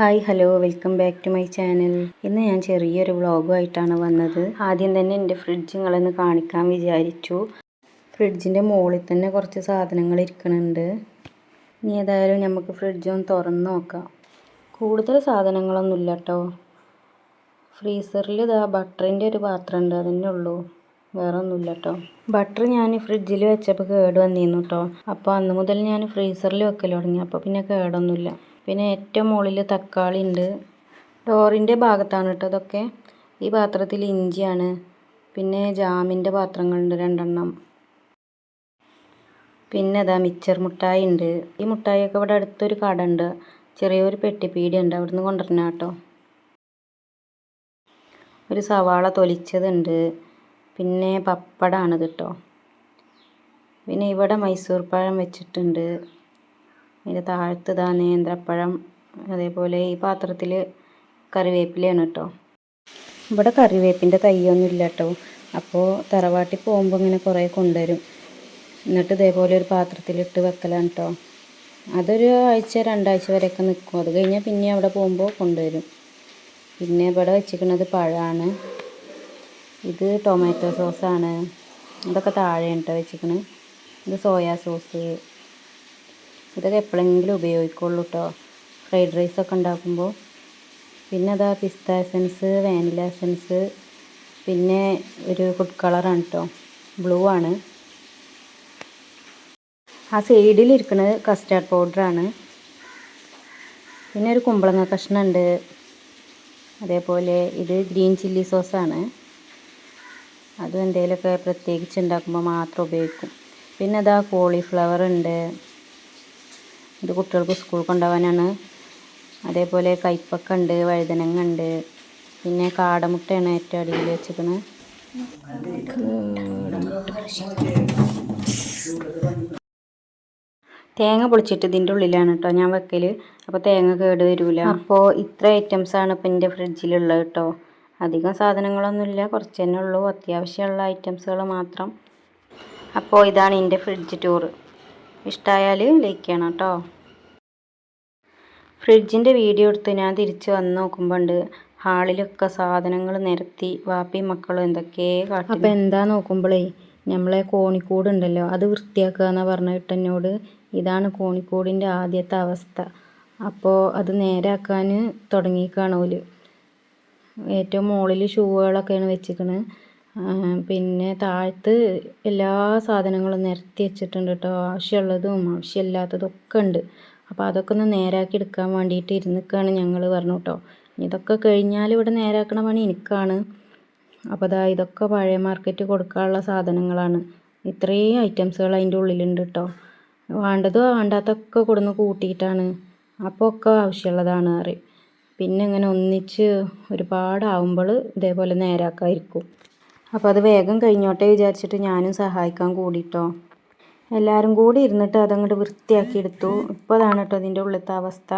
Hi hello welcome back to my channel. ഇന്ന് ഞാൻ ചെറിയൊരു വ്ളോഗുമായിട്ടാണ് വന്നത്. ആദ്യം തന്നെ എന്റെ ഫ്രിഡ്ജ് നിങ്ങളൊന്ന് കാണിക്കാൻ വിചാരിച്ചു. ഫ്രിഡ്ജിന്റെ മുകളിൽ തന്നെ കുറച്ച് സാധനങ്ങൾ ഇരിക്കുന്നുണ്ട് ഇനി ഏതായാലും നമുക്ക് ഫ്രിഡ്ജ് ഒന്ന് തുറന്ന് നോക്കാം. കൂടുതൽ സാധനങ്ങളൊന്നുമില്ല കേട്ടോ ഫ്രീസറിൽ ഇതാ ബട്ടറിന്റെ ഒരു പാത്രം ഉണ്ട് അതന്നെ ഉള്ളൂ. വേറെ ഒന്നുമില്ല കേട്ടോ ബട്ടർ ഞാൻ ഫ്രിഡ്ജിൽ വെച്ചപ്പോൾ കേട് വന്നിരുന്നു കേട്ടോ അപ്പോൾ അന്ന് മുതൽ ഞാൻ ഫ്രീസറിൽ വെക്കൽ തുടങ്ങി. അപ്പോൾ പിന്നെ കേടൊന്നുമില്ല. പിന്നെ ഏറ്റവും മുകളിൽ തക്കാളി ഉണ്ട്. ഡോറിന്റെ ഭാഗത്താണ് കേട്ടോ ഇതൊക്കെ. ഈ പാത്രത്തിൽ ഇഞ്ചിയാണ്. പിന്നെ ജാമിന്റെ പാത്രങ്ങളുണ്ട് രണ്ടെണ്ണം. പിന്നെ അതാ മിച്ചർ മുട്ടായി ഉണ്ട്. ഈ മുട്ടായിയൊക്കെ ഇവിടെ അടുത്തൊരു കട ഉണ്ട്. ചെറിയൊരു പെട്ടിപ്പീടി ഉണ്ട്. അവിടുന്ന് കൊണ്ടുവരണ കേട്ടോ. ഒരു സവാള തൊലിച്ചതുണ്ട് പിന്നെ പപ്പടമാണിത് കേട്ടോ. പിന്നെ ഇവിടെ മൈസൂർ പഴം വെച്ചിട്ടുണ്ട്. അതിന്റെ താഴത്ത് ഇതാ നേന്ത്രപ്പഴം അതേപോലെ ഈ പാത്രത്തിൽ കറിവേപ്പിലയാണ് കേട്ടോ. ഇവിടെ കറിവേപ്പിന്റെ തൈയൊന്നും ഇല്ല കേട്ടോ അപ്പോൾ തറവാട്ടിൽ പോകുമ്പോൾ ഇങ്ങനെ കുറേ കൊണ്ടുവരും. എന്നിട്ട് ഇതേപോലെ ഒരു പാത്രത്തിലിട്ട് വെക്കലാണ് കേട്ടോ. അതൊരു ആഴ്ച രണ്ടാഴ്ച വരെയൊക്കെ നിൽക്കും. അത് കഴിഞ്ഞാൽ പിന്നെ അവിടെ പോകുമ്പോൾ കൊണ്ടുവരും. പിന്നെ ഇവിടെ വെച്ചിരിക്കുന്നത് പഴമാണ്. ഇത് ടൊമാറ്റോ സോസാണ്. ഇതൊക്കെ താഴെയാണ് കേട്ടോ വെച്ചിരിക്കുന്നത്. ഇത് സോയാ സോസ് ഇതൊക്കെ എപ്പോഴെങ്കിലും ഉപയോഗിക്കുള്ളൂ കേട്ടോ ഫ്രൈഡ് റൈസൊക്കെ ഉണ്ടാക്കുമ്പോൾ പിന്നെ അതാ പിസ്ത എസൻസ് വാനില എസൻസ്. പിന്നെ ഒരു ഫുഡ് കളറാണ് കേട്ടോ ബ്ലൂ ആണ്. ആ സൈഡിലിരിക്കുന്നത് കസ്റ്റാർഡ് പൗഡറാണ് പിന്നെ ഒരു കുമ്പളങ്ങ കഷ്ണമുണ്ട് അതേപോലെ ഇത് ഗ്രീൻ ചില്ലി സോസാണ് അതും എന്തെങ്കിലുമൊക്കെ പ്രത്യേകിച്ച് ഉണ്ടാക്കുമ്പോൾ മാത്രം ഉപയോഗിക്കും. പിന്നെ അതാ കോളിഫ്ലവർ ഉണ്ട്. ഇത് കുട്ടികൾക്ക് സ്കൂൾ കൊണ്ടുപോകാനാണ്. അതേപോലെ കൈപ്പക്ക ഉണ്ട് വഴുതനങ്ങ ഉണ്ട്. പിന്നെ കാടമുട്ടയാണ് ഏറ്റവും അടിയിൽ വെച്ചിരിക്കുന്നത്. തേങ്ങ പൊളിച്ചിട്ട് ഇതിന്റെ ഉള്ളിലാണ് കേട്ടോ ഞാൻ വെക്കൽ അപ്പോൾ തേങ്ങ കേട് വരില്ല അപ്പോൾ ഇത്ര ഐറ്റംസാണ് ഇപ്പം എന്റെ ഫ്രിഡ്ജിലുള്ളത് കേട്ടോ. അധികം സാധനങ്ങളൊന്നുമില്ല കുറച്ച് തന്നെ ഉള്ളൂ. അത്യാവശ്യമുള്ള ഐറ്റംസുകൾ മാത്രം. അപ്പോൾ ഇതാണ് എന്റെ ഫ്രിഡ്ജ് ടൂർ ഇഷ്ടമായാൽ ലൈക്ക് ചെയ്യണം കേട്ടോ. ഫ്രിഡ്ജിന്റെ വീഡിയോ എടുത്ത് ഞാൻ തിരിച്ച് വന്ന് നോക്കുമ്പോണ്ട് ഹാളിലൊക്കെ സാധനങ്ങൾ നിരത്തി വാപ്പി മക്കളും എന്തൊക്കെ കാട്ടി അപ്പോൾ എന്താ നോക്കുമ്പോഴേ നമ്മളെ കോണിക്കൂട് ഉണ്ടല്ലോ അത് വൃത്തിയാക്കുക എന്ന് പറഞ്ഞിട്ട് എന്നോട് ഇതാണ് കോണിക്കൂടിന്റെ ആദ്യത്തെ അവസ്ഥ. അപ്പോൾ അത് നേരാക്കാൻ തുടങ്ങിക്കാണോൽ ഏറ്റവും മുകളിൽ ഷൂകളൊക്കെയാണ് വെച്ചിരിക്കുന്നത് പിന്നെ താഴത്ത് എല്ലാ സാധനങ്ങളും നിരത്തി വെച്ചിട്ടുണ്ട് കേട്ടോ ആവശ്യമുള്ളതും ആവശ്യമില്ലാത്തതും ഒക്കെ ഉണ്ട്. അപ്പോൾ അതൊക്കെ ഒന്ന് നേരാക്കി എടുക്കാൻ വേണ്ടിയിട്ട് ഇരുന്നിക്കാണ് ഞങ്ങൾ പറഞ്ഞു കേട്ടോ ഇതൊക്കെ കഴിഞ്ഞാൽ ഇവിടെ നേരാക്കണ പണി എനിക്കാണ്. അപ്പോൾ അതാ ഇതൊക്കെ പഴയ മാർക്കറ്റ് കൊടുക്കാനുള്ള സാധനങ്ങളാണ്. ഇത്രയും ഐറ്റംസുകൾ അതിന്റെ ഉള്ളിലുണ്ട് കേട്ടോ വേണ്ടതോ വേണ്ടാത്തൊക്കെ കൊടുന്ന് കൂട്ടിയിട്ടാണ്. അപ്പോൾ ഒക്കെ ആവശ്യമുള്ളതാണ് അറിയും പിന്നെ ഇങ്ങനെ ഒന്നിച്ച് ഒരുപാടാവുമ്പോൾ ഇതേപോലെ നേരാക്കായിരിക്കും അപ്പോൾ അത് വേഗം കഴിഞ്ഞോട്ടെ വിചാരിച്ചിട്ട് ഞാനും സഹായിക്കാൻ കൂടിയിട്ടോ എല്ലാവരും കൂടി ഇരുന്നിട്ട് അതങ്ങോട്ട് വൃത്തിയാക്കി എടുത്തു. ഇപ്പോൾ അതാണ് കേട്ടോ അതിന്റെ ഉള്ളിലത്തെ അവസ്ഥ.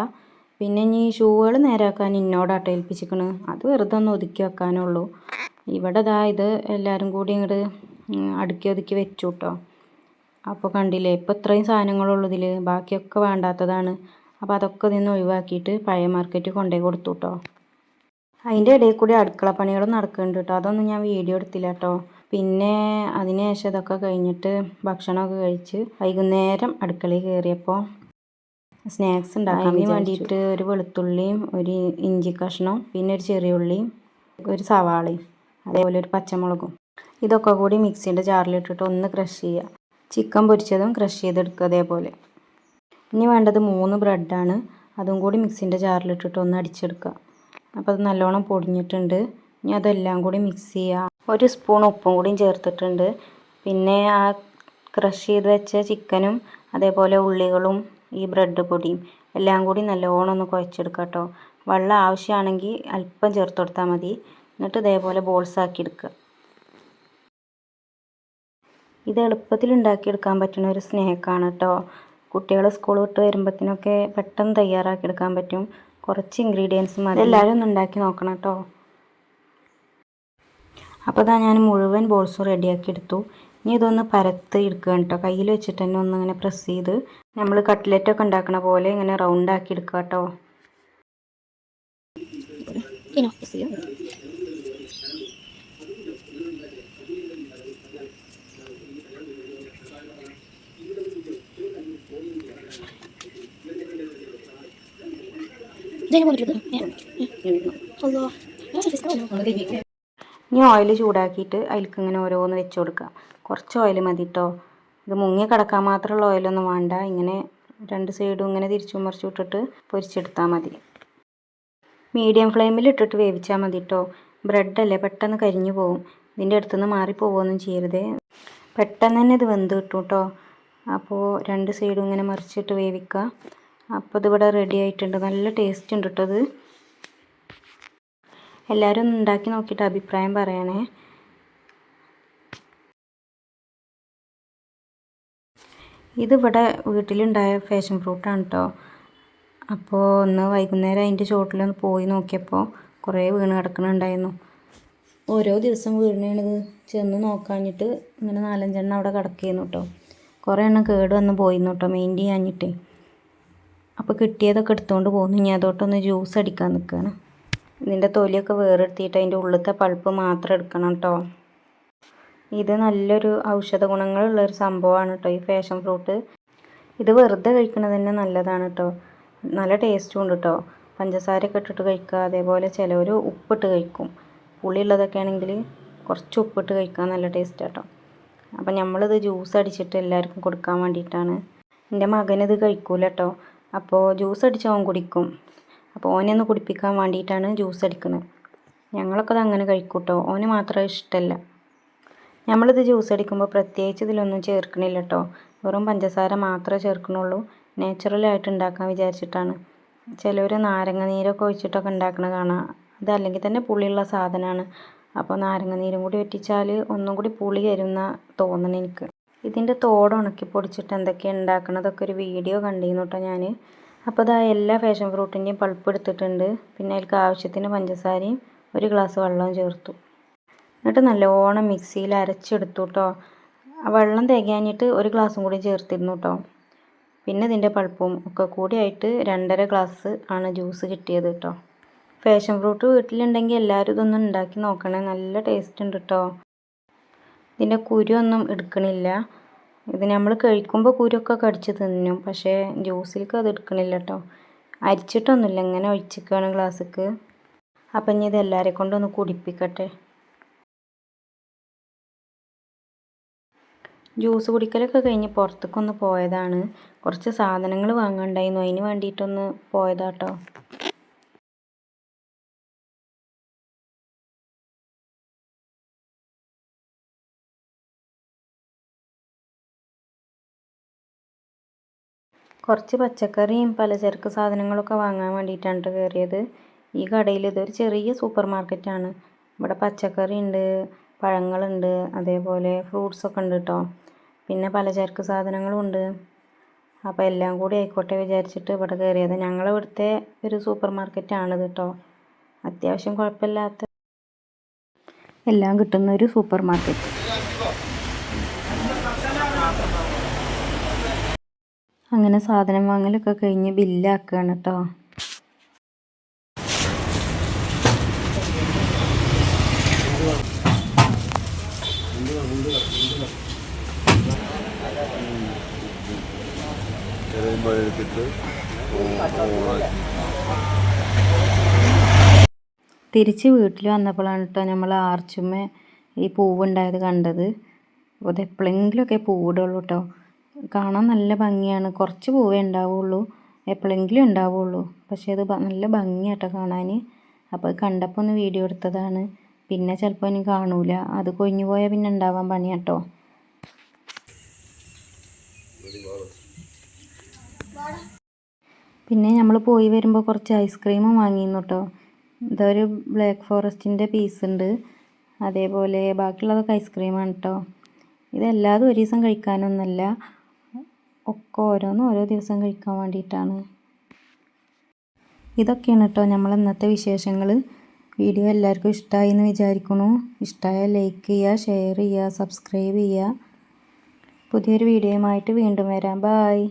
പിന്നെ ഇനി ഷൂകൾ നേരാക്കാൻ ഇന്നോടാട്ടോ ഏൽപ്പിച്ചിരിക്കണ് അത് വെറുതെ ഒന്ന് ഒതുക്കി വെക്കാനുള്ളൂ ഇവിടെ ഇതാ ഇത് എല്ലാവരും കൂടി ഇങ്ങോട്ട് അടുക്കി ഒതുക്കി വെച്ചു കേട്ടോ അപ്പോൾ കണ്ടില്ലേ ഇപ്പോൾ ഇത്രയും സാധനങ്ങളുള്ളൂ ഇതിൽ ബാക്കിയൊക്കെ വേണ്ടാത്തതാണ്. അപ്പോൾ അതൊക്കെ നിന്ന് ഒഴിവാക്കിയിട്ട് പഴയ മാർക്കറ്റ് കൊണ്ടുപോയി കൊടുത്തു കേട്ടോ അതിന്റെ ഇടയിൽ കൂടി അടുക്കള പണികളും നടക്കുന്നുണ്ട് കേട്ടോ. അതൊന്നും ഞാൻ വീഡിയോ എടുത്തില്ല കേട്ടോ. പിന്നെ അതിന് ശേഷം ഇതൊക്കെ കഴിഞ്ഞിട്ട് ഭക്ഷണമൊക്കെ കഴിച്ച് വൈകുന്നേരം അടുക്കളയിൽ കയറിയപ്പോൾ സ്നാക്സ് ഉണ്ടാക്കാൻ അതിന് വേണ്ടിയിട്ട് ഒരു വെളുത്തുള്ളിയും ഒരു ഇഞ്ചി കഷ്ണവും പിന്നെ ഒരു ചെറിയ ഉള്ളിയും ഒരു സവാളയും അതേപോലെ ഒരു പച്ചമുളകും. ഇതൊക്കെ കൂടി മിക്സിന്റെ ജാറിലിട്ടിട്ട് ഒന്ന് ക്രഷ് ചെയ്യുക. ചിക്കൻ പൊരിച്ചതും ക്രഷ് ചെയ്തെടുക്കുക അതേപോലെ. ഇനി വേണ്ടത് മൂന്ന് ബ്രെഡാണ്. അതും കൂടി മിക്സിന്റെ ജാറിലിട്ടിട്ട് ഒന്ന് അടിച്ചെടുക്കുക. അപ്പോൾ അത് നല്ലോണം പൊടിഞ്ഞിട്ടുണ്ട്. ഇനി അതെല്ലാം കൂടി മിക്സ് ചെയ്യുക ഒരു സ്പൂൺ ഉപ്പും കൂടിയും ചേർത്തിട്ടുണ്ട്. പിന്നെ ആ ക്രഷ് ചെയ്ത് വെച്ച ചിക്കനും അതേപോലെ ഉള്ളികളും ഈ ബ്രെഡ് പൊടിയും എല്ലാം കൂടി നല്ലോണം ഒന്ന് കുഴച്ചെടുക്കുക കേട്ടോ വെള്ളം ആവശ്യമാണെങ്കിൽ അല്പം ചേർത്ത് കൊടുത്താൽ മതി. എന്നിട്ട് ഇതേപോലെ ബോൾസ് ആക്കി എടുക്കുക ഇത് എളുപ്പത്തിൽ ഉണ്ടാക്കിയെടുക്കാൻ പറ്റുന്ന ഒരു സ്നാക്കാണ് കേട്ടോ കുട്ടികൾ സ്കൂൾ വിട്ട് വരുമ്പോഴത്തേനൊക്കെ പെട്ടെന്ന് തയ്യാറാക്കി എടുക്കാൻ പറ്റും. കുറച്ച് ഇൻഗ്രീഡിയൻസ് മതി. എല്ലാവരും ഒന്ന് ഉണ്ടാക്കി നോക്കണം കേട്ടോ. അപ്പോൾ ഇതാ ഞാൻ മുഴുവൻ ബോൾസും റെഡിയാക്കി എടുത്തു. ഇനി ഇതൊന്ന് പരത്ത് എടുക്കുക കേട്ടോ. കയ്യിൽ വെച്ചിട്ട് തന്നെ ഒന്ന് ഇങ്ങനെ പ്രസ് ചെയ്ത് നമ്മൾ കട്ട്ലറ്റൊക്കെ ഉണ്ടാക്കണ പോലെ ഇങ്ങനെ റൗണ്ട് ആക്കി എടുക്കുക കേട്ടോ. ഇനി ഓയിൽ ചൂടാക്കിയിട്ട് അതിലേക്ക് ഇങ്ങനെ ഓരോന്ന് വെച്ച് കൊടുക്കുക കുറച്ച് ഓയിൽ മതി കേട്ടോ ഇത് മുങ്ങി കിടക്കാൻ മാത്രമുള്ള ഓയിലൊന്നും വേണ്ട. ഇങ്ങനെ രണ്ട് സൈഡും ഇങ്ങനെ തിരിച്ചു മറിച്ചു ഇട്ടിട്ട് പൊരിച്ചെടുത്താൽ മതി. മീഡിയം ഫ്ലെയിമിൽ ഇട്ടിട്ട് വേവിച്ചാൽ മതി കേട്ടോ ബ്രെഡല്ലേ പെട്ടെന്ന് കരിഞ്ഞു പോകും ഇതിന്റെ അടുത്തുനിന്ന് മാറിപ്പോവുകയൊന്നും ചെയ്യരുതേ. പെട്ടെന്ന് തന്നെ ഇത് വെന്ത് കിട്ടും കേട്ടോ അപ്പോൾ രണ്ട് സൈഡും ഇങ്ങനെ മറിച്ചിട്ട് വേവിക്കുക അപ്പോൾ ഇതിവിടെ റെഡി ആയിട്ടുണ്ട്. നല്ല ടേസ്റ്റ് ഉണ്ട് കേട്ടോ അത്. എല്ലാവരും ഒന്ന് ഉണ്ടാക്കി നോക്കിയിട്ട് അഭിപ്രായം പറയണേ. ഇതിവിടെ വീട്ടിലുണ്ടായ ഫാഷൻ ഫ്രൂട്ടാണ് കേട്ടോ അപ്പോൾ ഒന്ന് വൈകുന്നേരം അതിന്റെ ചുവട്ടിലൊന്ന് പോയി നോക്കിയപ്പോൾ കുറേ വീണ് കിടക്കണുണ്ടായിരുന്നു. ഓരോ ദിവസം വീണത് ചെന്ന് നോക്കാഞ്ഞിട്ട് ഇങ്ങനെ നാലഞ്ചെണ്ണം അവിടെ കിടക്കുന്നു കേട്ടോ കുറേ എണ്ണം കേട് വന്ന് പോയിരുന്നു കേട്ടോ മെയിൻ ചെയ്യാഞ്ഞിട്ടേ. അപ്പോൾ കിട്ടിയതൊക്കെ എടുത്തുകൊണ്ട് പോകുന്നു ഇനി അതോട്ടൊന്ന് ജ്യൂസ് അടിക്കാൻ നിൽക്കുകയാണ് ഇതിന്റെ തൊലിയൊക്കെ വേറെടുത്തിട്ട് അതിന്റെ ഉള്ളിലത്തെ പൾപ്പ് മാത്രം എടുക്കണം കേട്ടോ ഇത് നല്ലൊരു ഔഷധ ഗുണങ്ങളുള്ള ഒരു സംഭവമാണ് കേട്ടോ ഈ ഫാഷൻ ഫ്രൂട്ട്. ഇത് വെറുതെ കഴിക്കുന്നത് തന്നെ നല്ലതാണ് കേട്ടോ നല്ല ടേസ്റ്റും ഉണ്ട് കേട്ടോ പഞ്ചസാരയൊക്കെ ഇട്ടിട്ട് കഴിക്കുക. അതേപോലെ ചിലവർ ഉപ്പിട്ട് കഴിക്കും. പുളിയുള്ളതൊക്കെ ആണെങ്കിൽ കുറച്ച് ഉപ്പിട്ട് കഴിക്കാൻ നല്ല ടേസ്റ്റ് കേട്ടോ അപ്പം നമ്മളിത് ജ്യൂസ് അടിച്ചിട്ട് എല്ലാവർക്കും കൊടുക്കാൻ വേണ്ടിയിട്ടാണ്. എന്റെ മകനിത് കഴിക്കൂല കേട്ടോ അപ്പോൾ ജ്യൂസ് അടിച്ച് അവൻ കുടിക്കും. അപ്പോൾ ഓനെ ഒന്ന് കുടിപ്പിക്കാൻ വേണ്ടിയിട്ടാണ് ജ്യൂസ് അടിക്കുന്നത്. ഞങ്ങളൊക്കെ അത് അങ്ങനെ കഴിക്കൂട്ടോ. കേട്ടോ ഓന് മാത്രം ഇഷ്ടമല്ല നമ്മളിത് ജ്യൂസ് അടിക്കുമ്പോൾ പ്രത്യേകിച്ച് ഇതിലൊന്നും ചേർക്കണില്ല കേട്ടോ വെറും പഞ്ചസാര മാത്രമേ ചേർക്കണുള്ളൂ. നാച്ചുറലായിട്ട് ഉണ്ടാക്കാൻ വിചാരിച്ചിട്ടാണ്. ചിലർ നാരങ്ങ നീരൊക്കെ ഒഴിച്ചിട്ടൊക്കെ ഉണ്ടാക്കണ കാണാം. അതല്ലെങ്കിൽ തന്നെ പുളിയുള്ള സാധനമാണ്. അപ്പോൾ നാരങ്ങ നീരും കൂടി വറ്റിച്ചാൽ ഒന്നും കൂടി പുളി വരുന്ന തോന്നണം എനിക്ക്. ഇതിന്റെ തോട് ഉണക്കി പൊടിച്ചിട്ട് എന്തൊക്കെയാണ് ഉണ്ടാക്കണതൊക്കെ ഒരു വീഡിയോ കണ്ടിരുന്നു കേട്ടോ ഞാൻ അപ്പോൾ ഇതാ എല്ലാ ഫാഷൻ ഫ്രൂട്ടിന്റെയും പൾപ്പ് എടുത്തിട്ടുണ്ട്. പിന്നെ അതിൽക്ക് ആവശ്യത്തിന് പഞ്ചസാരയും ഒരു ഗ്ലാസ് വെള്ളവും ചേർത്തു. എന്നിട്ട് നല്ലോണം മിക്സിയിൽ അരച്ചെടുത്തു കേട്ടോ. വെള്ളം തികയാഞ്ഞിട്ട് ഒരു ഗ്ലാസ്സും കൂടി ചേർത്തിരുന്നു കേട്ടോ. പിന്നെ ഇതിന്റെ പൾപ്പും ഒക്കെ കൂടി ആയിട്ട് രണ്ടര ഗ്ലാസ് ആണ് ജ്യൂസ് കിട്ടിയത് കേട്ടോ. ഫാഷൻ ഫ്രൂട്ട് വീട്ടിലുണ്ടെങ്കിൽ എല്ലാവരും ഇതൊന്നും ഉണ്ടാക്കി നോക്കണേ. നല്ല ടേസ്റ്റ് ഉണ്ട് കേട്ടോ. ഇതിന്റെ കുരുവൊന്നും എടുക്കണില്ല. ഇത് നമ്മൾ കഴിക്കുമ്പോൾ കുരുവൊക്കെ കടിച്ച് തിന്നും. പക്ഷേ ജ്യൂസിലേക്ക് അത് എടുക്കണില്ല കേട്ടോ. അരിച്ചിട്ടൊന്നുമില്ല. ഇങ്ങനെ ഒഴിച്ചിരിക്കുകയാണ് ഗ്ലാസ്സിക്ക് അപ്പം ഇനി ഇത് കൊണ്ടൊന്ന് കുടിപ്പിക്കട്ടെ. ജ്യൂസ് കുടിക്കലൊക്കെ കഴിഞ്ഞ് പുറത്തേക്കൊന്ന് പോയതാണ്. കുറച്ച് സാധനങ്ങൾ വാങ്ങാണ്ടായിരുന്നു അതിന് വേണ്ടിയിട്ടൊന്ന് പോയതാട്ടോ. കുറച്ച് പച്ചക്കറിയും പലചരക്ക് സാധനങ്ങളൊക്കെ വാങ്ങാൻ വേണ്ടിയിട്ടാണ് കേട്ടോ കയറിയത് ഈ കടയിൽ ഇതൊരു ചെറിയ സൂപ്പർ മാർക്കറ്റാണ് ഇവിടെ പച്ചക്കറി ഉണ്ട് പഴങ്ങളുണ്ട് അതേപോലെ ഫ്രൂട്ട്സൊക്കെ ഉണ്ട് കേട്ടോ പിന്നെ പലചരക്ക് സാധനങ്ങളും ഉണ്ട്. അപ്പോൾ എല്ലാം കൂടി ആയിക്കോട്ടെ വിചാരിച്ചിട്ട് ഇവിടെ കയറിയത് ഞങ്ങളിവിടുത്തെ ഒരു സൂപ്പർ മാർക്കറ്റാണിത് കേട്ടോ അത്യാവശ്യം കുഴപ്പമില്ലാത്ത എല്ലാം കിട്ടുന്ന ഒരു സൂപ്പർ മാർക്കറ്റ്. അങ്ങനെ സാധനം വാങ്ങലൊക്കെ കഴിഞ്ഞ് ബില്ലാക്കുകയാണ് കേട്ടോ തിരിച്ച് വീട്ടിൽ വന്നപ്പോഴാണ് കേട്ടോ നമ്മൾ ആർച്ചുമ്മ ഈ പൂവുണ്ടായത് കണ്ടത്. അപ്പോൾ അത് എപ്പോഴെങ്കിലുമൊക്കെ പൂവിടുള്ളൂ കേട്ടോ കാണാൻ നല്ല ഭംഗിയാണ്. കുറച്ച് പൂവേ ഉണ്ടാവുള്ളൂ. എപ്പോഴെങ്കിലും ഉണ്ടാവുള്ളൂ. പക്ഷേ അത് നല്ല ഭംഗിയാട്ടോ കാണാൻ അപ്പോൾ കണ്ടപ്പോൾ ഒന്ന് വീഡിയോ എടുത്തതാണ്. പിന്നെ ചിലപ്പോൾ ഇനി കാണൂല. അത് കൊഴിഞ്ഞു പോയാൽ പിന്നെ ഉണ്ടാവാൻ പണിയാട്ടോ. പിന്നെ നമ്മൾ പോയി വരുമ്പോൾ കുറച്ച് ഐസ്ക്രീമും വാങ്ങിയിരുന്നു കേട്ടോ ഇതൊരു ബ്ലാക്ക് ഫോറസ്റ്റിന്റെ പീസ് ഉണ്ട് അതേപോലെ ബാക്കിയുള്ളതൊക്കെ ഐസ്ക്രീമാണ് കേട്ടോ ഇതെല്ലാതും ഒരു ദിവസം കഴിക്കാനൊന്നുമല്ല ഒക്കെ ഓരോന്നും ഓരോ ദിവസം കഴിക്കാൻ വേണ്ടിയിട്ടാണ്. ഇതൊക്കെയാണ് കേട്ടോ നമ്മൾ ഇന്നത്തെ വിശേഷങ്ങൾ. വീഡിയോ എല്ലാവർക്കും ഇഷ്ടമായി എന്ന് വിചാരിക്കുന്നു. ഇഷ്ടമായ ലൈക്ക് ചെയ്യുക ഷെയർ ചെയ്യുക സബ്സ്ക്രൈബ് ചെയ്യുക. പുതിയൊരു വീഡിയോയുമായിട്ട് വീണ്ടും വരാം. ബായ്